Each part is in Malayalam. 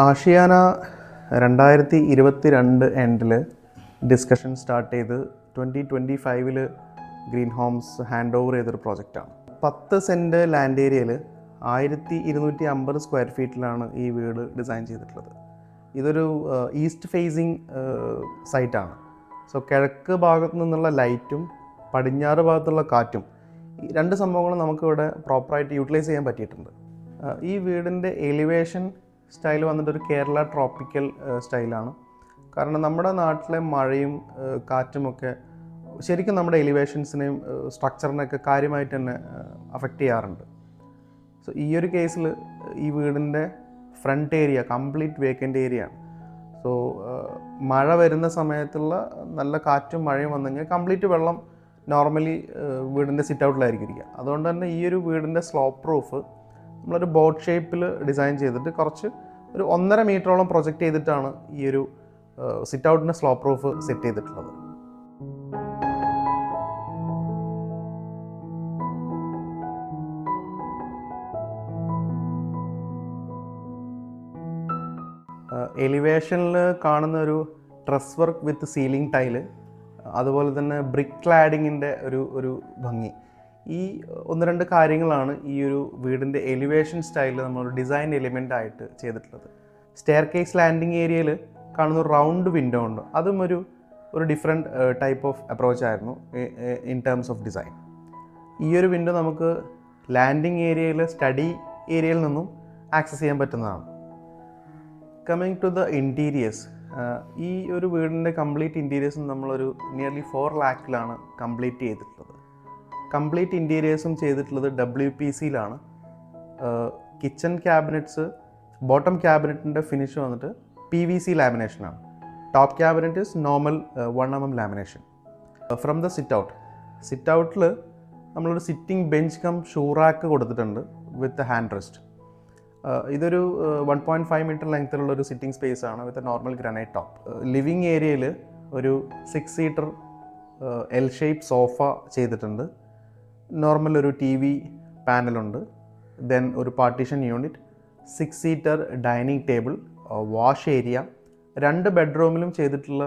ആഷിയാന രണ്ടായിരത്തി ഇരുപത്തി രണ്ട് എൻഡിൽ ഡിസ്കഷൻ സ്റ്റാർട്ട് ചെയ്ത് ട്വന്റി ട്വന്റി ഫൈവിൽ ഗ്രീൻ ഹോംസ് ഹാൻഡ് ഓവർ ചെയ്തൊരു പ്രോജക്റ്റാണ് പത്ത് സെന്റ് ലാൻഡ് ഏരിയയിൽ ആയിരത്തി ഇരുന്നൂറ്റി അമ്പത് സ്ക്വയർ ഫീറ്റിലാണ് ഈ വീട് ഡിസൈൻ ചെയ്തിട്ടുള്ളത്. ഇതൊരു ഈസ്റ്റ് ഫേസിങ് സൈറ്റാണ് സോ കിഴക്ക് ഭാഗത്തു നിന്നുള്ള ലൈറ്റും പടിഞ്ഞാറ് ഭാഗത്തുള്ള കാറ്റും ഈ രണ്ട് സംഭവങ്ങളും നമുക്കിവിടെ പ്രോപ്പറായിട്ട് യൂട്ടിലൈസ് ചെയ്യാൻ പറ്റിയിട്ടുണ്ട്. ഈ വീടിന്റെ എലിവേഷൻ സ്റ്റൈൽ വന്നിട്ട് ഒരു കേരള ട്രോപ്പിക്കൽ സ്റ്റൈലാണ്. കാരണം നമ്മുടെ നാട്ടിലെ മഴയും കാറ്റുമൊക്കെ ശരിക്കും നമ്മുടെ എലിവേഷൻസിനെയും സ്ട്രക്ചറിനെയൊക്കെ കാര്യമായിട്ട് തന്നെ അഫക്റ്റ് ചെയ്യാറുണ്ട്. സോ ഈ ഒരു കേസിൽ ഈ വീടിന്റെ front area complete vacant area ആണ്. സോ മഴ വരുന്ന സമയത്തുള്ള നല്ല കാറ്റും മഴയും വന്നു കഴിഞ്ഞാൽ കംപ്ലീറ്റ് വെള്ളം നോർമലി വീടിന്റെ സിറ്റ് ഔട്ടിലായിരിക്കും ഇരിക്കുക. അതുകൊണ്ട് തന്നെ ഈ ഒരു വീടിന്റെ സ്ലോപ്പ് റൂഫ് നമ്മളൊരു ബോട്ട് ഷേപ്പിൽ ഡിസൈൻ ചെയ്തിട്ട് കുറച്ച് ഒരു ഒന്നര മീറ്ററോളം പ്രൊജക്റ്റ് ചെയ്തിട്ടാണ് ഈ ഒരു സിറ്റ് ഔട്ടിന്റെ സ്ലോ പ്രൂഫ് സെറ്റ് ചെയ്തിട്ടുള്ളത്. എലിവേഷനിൽ കാണുന്ന ഒരു truss work with ceiling tile അതുപോലെ തന്നെ ബ്രിക്ക് ക്ലാഡിങ്ങിന്റെ ഒരു ഒരു ഭംഗി. ഈ ഒന്ന് രണ്ട് കാര്യങ്ങളാണ് ഈ ഒരു വീടിന്റെ എലിവേഷൻ സ്റ്റൈലിൽ നമ്മൾ ഡിസൈൻ എലിമെന്റ് ആയിട്ട് ചെയ്തിട്ടുള്ളത്. സ്റ്റെയർ കേസ് ലാൻഡിങ് ഏരിയയിൽ കാണുന്ന റൗണ്ട് വിൻഡോ ഉണ്ട്. അതും ഒരു ഒരു ഡിഫറെന്റ് ടൈപ്പ് ഓഫ് അപ്രോച്ച് ആയിരുന്നു ഇൻ ടേംസ് ഓഫ് ഡിസൈൻ ഈ ഒരു വിൻഡോ നമുക്ക് ലാൻഡിങ് ഏരിയയിൽ സ്റ്റഡി ഏരിയയിൽ നിന്നും ആക്സസ് ചെയ്യാൻ പറ്റുന്നതാണ്. കമ്മിങ് ടു ദ ഇന്റീരിയേഴ്സ് ഈ ഒരു വീടിന്റെ കംപ്ലീറ്റ് ഇന്റീരിയേഴ്സ് നമ്മളൊരു നിയർലി ഫോർ ലാക്കിലാണ് കംപ്ലീറ്റ് ചെയ്തിട്ടുള്ളത്. കംപ്ലീറ്റ് ഇന്റീരിയേഴ്സും ചെയ്തിട്ടുള്ളത് ഡബ്ല്യു പി സിയിലാണ് കിച്ചൺ ക്യാബിനറ്റ്സ് ബോട്ടം ക്യാബിനറ്റിന്റെ ഫിനിഷ് വന്നിട്ട് P V C ലാമിനേഷനാണ്. Top cabinet is normal one M M lamination. From the sit out sit ഔട്ടിൽ നമ്മളൊരു sitting bench cum shoe rack കൊടുത്തിട്ടുണ്ട് വിത്ത് ഹാൻഡ് റെസ്റ്റ്. ഇതൊരു വൺ പോയിന്റ് ഫൈവ് മീറ്റർ ലെങ്ത്തിലുള്ള ഒരു സിറ്റിംഗ് സ്പേസ് ആണ് with normal granite top. Living ഏരിയയിൽ ഒരു six seater L shape sofa ചെയ്തിട്ടുണ്ട്. നോർമൽ ഒരു ടി വി പാനലുണ്ട്. ദെൻ ഒരു partition unit six seater dining table wash area രണ്ട് ബെഡ്റൂമിലും ചെയ്തിട്ടുള്ള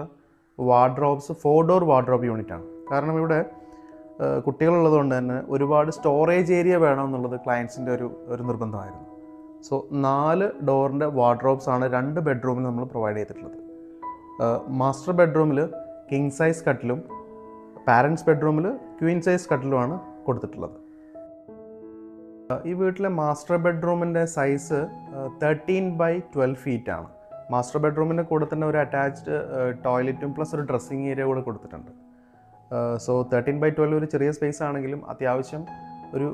വാർഡ്രോബ്സ് ഫോർ ഡോർ വാർഡ്രോബ് യൂണിറ്റാണ് കാരണം ഇവിടെ കുട്ടികളുള്ളതുകൊണ്ട് തന്നെ ഒരുപാട് സ്റ്റോറേജ് ഏരിയ വേണമെന്നുള്ളത് ക്ലയൻസിന്റെ ഒരു ഒരു നിർബന്ധമായിരുന്നു. സോ നാല് ഡോറിന്റെ വാർഡ്രോബ്സ് ആണ് രണ്ട് ബെഡ്റൂമിൽ നമ്മൾ പ്രൊവൈഡ് ചെയ്തിട്ടുള്ളത്. മാസ്റ്റർ ബെഡ്റൂമിൽ കിങ് സൈസ് കട്ടിലും പാരൻസ് ബെഡ്റൂമിൽ ക്വീൻ സൈസ് കട്ടിലുമാണ് കൊടുത്തിട്ടുള്ളത്. ഈ വീട്ടിലെ master ബെഡ്റൂമിന്റെ size thirteen by twelve feet ആണ്. മാസ്റ്റർ ബെഡ്റൂമിന്റെ കൂടെ തന്നെ ഒരു അറ്റാച്ച്ഡ് ടോയ്ലറ്റും പ്ലസ് ഒരു ഡ്രസ്സിങ് ഏരിയ കൂടെ കൊടുത്തിട്ടുണ്ട്. സോ തേർട്ടീൻ ബൈ ട്വൽവ് ഒരു ചെറിയ സ്പേസ് ആണെങ്കിലും അത്യാവശ്യം ഒരു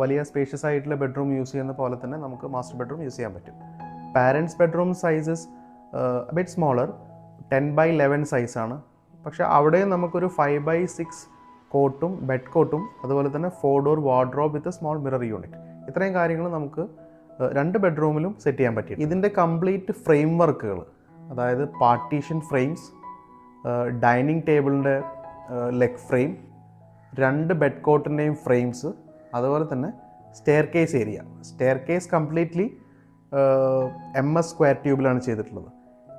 വലിയ സ്പേഷ്യസ് ആയിട്ടുള്ള ബെഡ്റൂം യൂസ് ചെയ്യുന്ന പോലെ തന്നെ നമുക്ക് മാസ്റ്റർ ബെഡ്റൂം യൂസ് ചെയ്യാൻ പറ്റും. Parents bedroom sizes bit smaller ten by eleven സൈസാണ് പക്ഷേ അവിടെയും നമുക്കൊരു ഫൈവ് ബൈ സിക്സ് കോട്ടും ബെഡ് കോട്ടും അതുപോലെ തന്നെ four door wardrobe with small mirror unit ഇത്രയും കാര്യങ്ങൾ നമുക്ക് രണ്ട് ബെഡ്റൂമിലും സെറ്റ് ചെയ്യാൻ പറ്റി ഇതിന്റെ കംപ്ലീറ്റ് ഫ്രെയിം വർക്കുകൾ അതായത് പാർട്ടീഷൻ ഫ്രെയിംസ് ഡൈനിങ് ടേബിളിന്റെ ലെഗ് ഫ്രെയിം രണ്ട് ബെഡ് കോട്ടിന്റെയും ഫ്രെയിംസ് അതുപോലെ തന്നെ staircase area staircase completely M S square ട്യൂബിലാണ് ചെയ്തിട്ടുള്ളത്.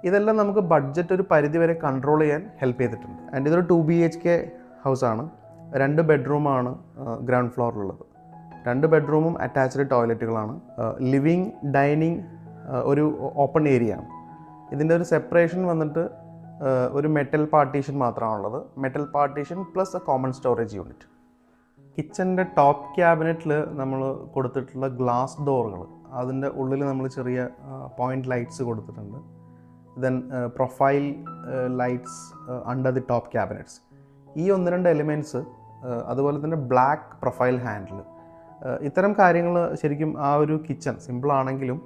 ഇതെല്ലാം നമുക്ക് ബഡ്ജറ്റ് ഒരു പരിധി വരെ കൺട്രോൾ ചെയ്യാൻ ഹെൽപ്പ് ചെയ്തിട്ടുണ്ട്. ആൻഡ് ഇതൊരു ടു ബി എച്ച് കെ ഹൗസാണ് രണ്ട് ബെഡ്റൂമാണ് ഗ്രൗണ്ട് ഫ്ലോറിലുള്ളത്. രണ്ട് ബെഡ്റൂമും അറ്റാച്ച്ഡ് ടോയ്ലറ്റുകളാണ്. ലിവിങ് ഡൈനിങ് ഒരു ഓപ്പൺ ഏരിയ ആണ് ഇതിന്റെ ഒരു സെപ്പറേഷൻ വന്നിട്ട് ഒരു മെറ്റൽ പാർട്ടീഷൻ മാത്രമാണുള്ളത്. Metal partition plus a common storage unit. കിച്ചന്റെ top ക്യാബിനറ്റിൽ നമ്മൾ കൊടുത്തിട്ടുള്ള ഗ്ലാസ് ഡോറുകൾ അതിന്റെ ഉള്ളിൽ നമ്മൾ ചെറിയ പോയിന്റ് ലൈറ്റ്സ് കൊടുത്തിട്ടുണ്ട്. Then profile lights under the top cabinets ഈ ഒന്ന് രണ്ട് എലിമെന്റ്സ് അതുപോലെ തന്നെ ബ്ലാക്ക് പ്രൊഫൈൽ ഹാൻഡിൽ ഇത്തരം കാര്യങ്ങൾ ശരിക്കും ആ ഒരു കിച്ചൺ സിമ്പിളാണെങ്കിലും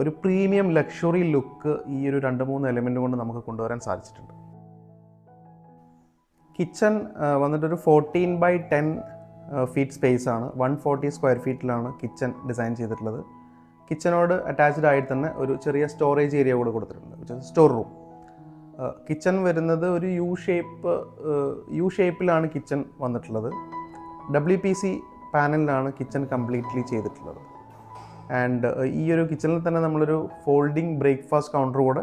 ഒരു പ്രീമിയം ലക്ഷറി ലുക്ക് ഈ ഒരു രണ്ട് മൂന്ന് എലിമെന്റ് കൊണ്ട് നമുക്ക് കൊണ്ടുവരാൻ സാധിച്ചിട്ടുണ്ട്. Kitchen വന്നിട്ടൊരു fourteen by ten feet space ആണ്. വൺ ഫോർട്ടി സ്ക്വയർ ഫീറ്റിലാണ് കിച്ചൺ ഡിസൈൻ ചെയ്തിട്ടുള്ളത്. കിച്ചനോട് അറ്റാച്ച്ഡ് ആയിട്ട് തന്നെ ഒരു ചെറിയ സ്റ്റോറേജ് ഏരിയ കൂടെ കൊടുത്തിട്ടുണ്ട്. സ്റ്റോർ റൂം കിച്ചൺ വരുന്നത് ഒരു യു ഷേപ്പ് യു ഷേപ്പിലാണ് കിച്ചൺ വന്നിട്ടുള്ളത്. ഡബ്ല്യു പി സി പാനലിലാണ് കിച്ചൺ കംപ്ലീറ്റ്ലി ചെയ്തിട്ടുള്ളത്. ആൻഡ് ഈ ഒരു കിച്ചണിൽ തന്നെ നമ്മളൊരു ഫോൾഡിംഗ് ബ്രേക്ക്ഫാസ്റ്റ് കൗണ്ടർ കൂടെ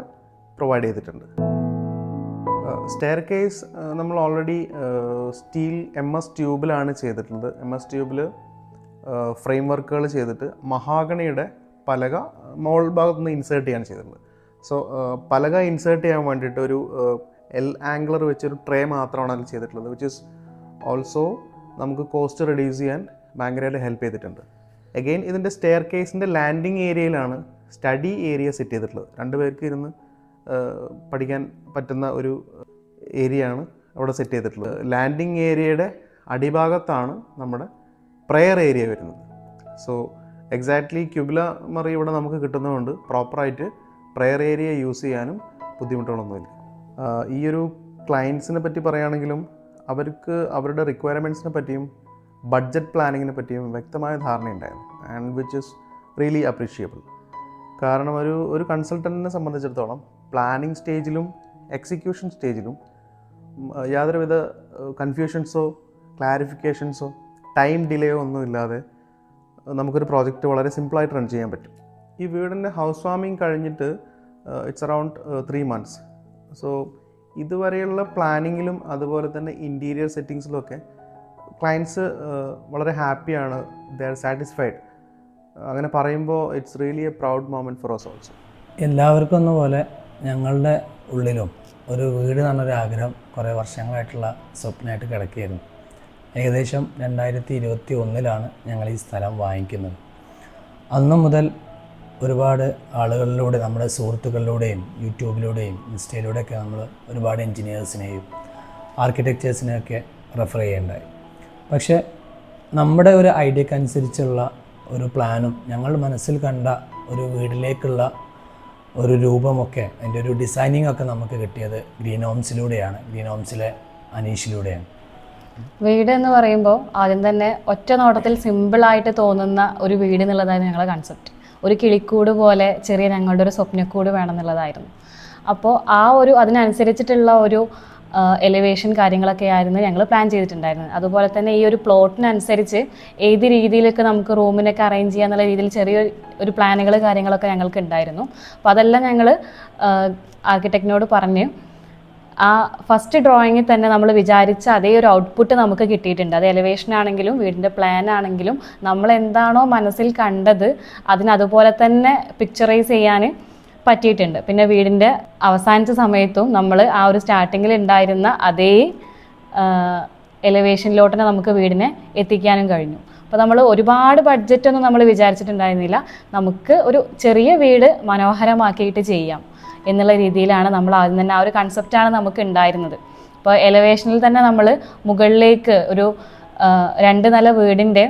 പ്രൊവൈഡ് ചെയ്തിട്ടുണ്ട്. സ്റ്റെയർ കേസ് നമ്മൾ ഓൾറെഡി സ്റ്റീൽ എം എസ് ട്യൂബിലാണ് ചെയ്തിട്ടുള്ളത്. എം എസ് ട്യൂബിൽ ഫ്രെയിം വർക്കുകൾ ചെയ്തിട്ട് മഹാഗണിയുടെ പലക മോൾ ഭാഗത്തുനിന്ന് ഇൻസേർട്ട് ചെയ്യാൻ ചെയ്തിട്ടുള്ളത്. സോ പലക ഇൻസേർട്ട് ചെയ്യാൻ വേണ്ടിയിട്ട് ഒരു എൽ ആംഗിളർ വെച്ചൊരു ട്രേ മാത്രമാണ് അതിൽ ചെയ്തിട്ടുള്ളത് വിച്ച് ഇസ് ഓൾസോ നമുക്ക് കോസ്റ്റ് റെഡ്യൂസ് ചെയ്യാൻ ഭയങ്കരമായിട്ട് ഹെൽപ്പ് ചെയ്തിട്ടുണ്ട്. അഗെയിൻ ഇതിന്റെ സ്റ്റെയർ കേസിന്റെ ലാൻഡിങ് ഏരിയയിലാണ് സ്റ്റഡി ഏരിയ സെറ്റ് ചെയ്തിട്ടുള്ളത്. രണ്ട് പേർക്ക് ഇരുന്ന് പഠിക്കാൻ പറ്റുന്ന ഒരു ഏരിയ ആണ് അവിടെ സെറ്റ് ചെയ്തിട്ടുള്ളത്. ലാൻഡിങ് ഏരിയയുടെ അടിഭാഗത്താണ് നമ്മുടെ പ്രെയർ ഏരിയ വരുന്നത്. സോ എക്സാക്ട്ലി ക്യുബില മറി ഇവിടെ നമുക്ക് കിട്ടുന്നതുകൊണ്ട് പ്രോപ്പറായിട്ട് പ്രെയർ ഏരിയ യൂസ് ചെയ്യാനും ബുദ്ധിമുട്ടുകളൊന്നുമില്ല ഈ ഒരു ക്ലയൻസിനെ പറ്റി പറയുകയാണെങ്കിലും അവർക്ക് അവരുടെ റിക്വയർമെന്റ്സിനെ പറ്റിയും ബഡ്ജറ്റ് പ്ലാനിങ്ങിനെ പറ്റിയും വ്യക്തമായ ധാരണയുണ്ടായിരുന്നു. And which is really appreciable കാരണം ഒരു ഒരു കൺസൾട്ടന്റിനെ സംബന്ധിച്ചിടത്തോളം പ്ലാനിങ് സ്റ്റേജിലും എക്സിക്യൂഷൻ സ്റ്റേജിലും യാതൊരുവിധ കൺഫ്യൂഷൻസോ ക്ലാരിഫിക്കേഷൻസോ ടൈം ഡിലേയോ ഒന്നും ഇല്ലാതെ നമുക്കൊരു പ്രോജക്റ്റ് വളരെ സിമ്പിളായിട്ട് റൺ ചെയ്യാൻ പറ്റും. ഈ വീടിന്റെ ഹൗസ് വാമിങ് കഴിഞ്ഞിട്ട് it's around three months so ഇതുവരെയുള്ള പ്ലാനിങ്ങിലും അതുപോലെ തന്നെ ഇന്റീരിയർ സെറ്റിങ്സിലും ഒക്കെ ക്ലയൻസ് വളരെ ഹാപ്പിയാണ് ദേ ആർ സാറ്റിസ്ഫൈഡ് അങ്ങനെ പറയുമ്പോൾ it's really a proud moment for us also എല്ലാവർക്കും എന്ന പോലെ ഞങ്ങളുടെ ഉള്ളിലും ഒരു വീട് എന്ന് പറഞ്ഞൊരു ആഗ്രഹം കുറേ വർഷങ്ങളായിട്ടുള്ള സ്വപ്നമായിട്ട് കിടക്കുകയായിരുന്നു. ഏകദേശം രണ്ടായിരത്തി ഇരുപത്തി ഒന്നിലാണ് ഞങ്ങൾ ഈ സ്ഥലം വാങ്ങിക്കുന്നത്. അന്നു മുതൽ ഒരുപാട് ആളുകളിലൂടെ നമ്മുടെ സുഹൃത്തുക്കളിലൂടെയും യൂട്യൂബിലൂടെയും ഇൻസ്റ്റയിലൂടെയൊക്കെ നമ്മൾ ഒരുപാട് എൻജിനീയേഴ്സിനെയും ആർക്കിടെക്ചേഴ്സിനെയൊക്കെ റെഫർ ചെയ്യേണ്ടായി. പക്ഷേ നമ്മുടെ ഒരു ഐഡിയക്ക് അനുസരിച്ചുള്ള ഒരു പ്ലാനും ഞങ്ങൾ മനസ്സിൽ കണ്ട ഒരു വീടിലേക്കുള്ള ഒരു രൂപമൊക്കെ അതിന്റെ ഒരു ഡിസൈനിങ് ഒക്കെ നമുക്ക് കിട്ടിയത് ഗ്രീൻ ഹോംസിലൂടെയാണ് ഗ്രീൻ ഹോംസിലെ അനീഷിലൂടെയാണ്. വീട് എന്ന് പറയുമ്പോൾ ആദ്യം തന്നെ ഒറ്റ നോട്ടത്തിൽ സിമ്പിളായിട്ട് തോന്നുന്ന ഒരു വീട് എന്നുള്ളതാണ് ഞങ്ങളുടെ കൺസെപ്റ്റ് ഒരു കിളിക്കൂട് പോലെ ചെറിയ ഞങ്ങളുടെ ഒരു സ്വപ്നക്കൂട് വേണം എന്നുള്ളതായിരുന്നു അപ്പോൾ ആ ഒരു അതിനനുസരിച്ചിട്ടുള്ള ഒരു എലിവേഷൻ കാര്യങ്ങളൊക്കെ ആയിരുന്നു ഞങ്ങൾ പ്ലാൻ ചെയ്തിട്ടുണ്ടായിരുന്നത്. അതുപോലെ തന്നെ ഈ ഒരു പ്ലോട്ടിനനുസരിച്ച് ഏത് രീതിയിലൊക്കെ നമുക്ക് റൂമിനൊക്കെ അറേഞ്ച് ചെയ്യാന്നുള്ള രീതിയിൽ ചെറിയ ഒരു പ്ലാനുകൾ കാര്യങ്ങളൊക്കെ ഞങ്ങൾക്ക് ഉണ്ടായിരുന്നു. അപ്പോൾ അതെല്ലാം ഞങ്ങൾ ആർക്കിടെക്റ്റിനോട് പറഞ്ഞ് ആ ഫസ്റ്റ് ഡ്രോയിങ്ങിൽ തന്നെ നമ്മൾ വിചാരിച്ച അതേ ഒരു ഔട്ട്പുട്ട് നമുക്ക് കിട്ടിയിട്ടുണ്ട്. അത് എലിവേഷൻ ആണെങ്കിലും വീടിന്റെ പ്ലാൻ ആണെങ്കിലും നമ്മൾ എന്താണോ മനസ്സിൽ കണ്ടത് അതിന് അതുപോലെ തന്നെ പിക്ചറൈസ് ചെയ്യാൻ പറ്റിയിട്ടുണ്ട്. പിന്നെ വീടിന്റെ അവസാനിച്ച സമയത്തും നമ്മൾ ആ ഒരു സ്റ്റാർട്ടിങ്ങിൽ ഉണ്ടായിരുന്ന അതേ എലിവേഷനിലോട്ട് തന്നെ നമുക്ക് വീടിനെ എത്തിക്കാനും കഴിഞ്ഞു. അപ്പോൾ നമ്മൾ ഒരുപാട് ബഡ്ജറ്റൊന്നും നമ്മൾ വിചാരിച്ചിട്ടുണ്ടായിരുന്നില്ല. നമുക്ക് ഒരു ചെറിയ വീട് മനോഹരമാക്കിയിട്ട് ചെയ്യാം. എന്നുള്ള രീതിയിലാണ് നമ്മൾ ആദ്യം തന്നെ ആ ഒരു കൺസെപ്റ്റാണ് നമുക്ക് ഉണ്ടായിരുന്നത്. അപ്പോൾ എലവേഷനിൽ തന്നെ നമ്മൾ മുകളിലേക്ക് ഒരു രണ്ട് നില വീടിന്റെ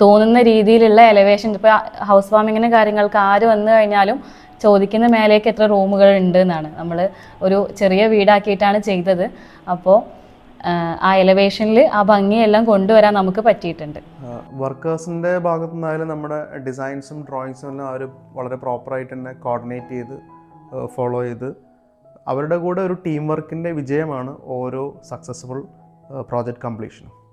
തോന്നുന്ന രീതിയിലുള്ള എലവേഷൻ ഇപ്പോൾ ഹൗസ് വാമിങ്ങിന് കാര്യങ്ങൾക്ക് ആര് വന്നു കഴിഞ്ഞാലും ചോദിക്കുന്ന മേലേക്ക് എത്ര റൂമുകൾ ഉണ്ട് എന്നാണ്. നമ്മൾ ഒരു ചെറിയ വീടാക്കിയിട്ടാണ് ചെയ്തത്. അപ്പോൾ ആ എലവേഷനിൽ ആ ഭംഗിയെല്ലാം കൊണ്ടുവരാൻ നമുക്ക് പറ്റിയിട്ടുണ്ട്. വർക്കേഴ്സിന്റെ ഭാഗത്തു നിന്നായാലും നമ്മുടെ ഡിസൈൻസും ഡ്രോയിങ്സും എല്ലാം അവർ വളരെ പ്രോപ്പറായിട്ട് തന്നെ കോർഡിനേറ്റ് ചെയ്ത് ഫോളോ ചെയ്ത് അവരുടെ കൂടെ ഒരു ടീം വർക്കിന്റെ വിജയമാണ് ഓരോ സക്സസ്ഫുൾ പ്രോജക്റ്റ് കംപ്ലീഷനും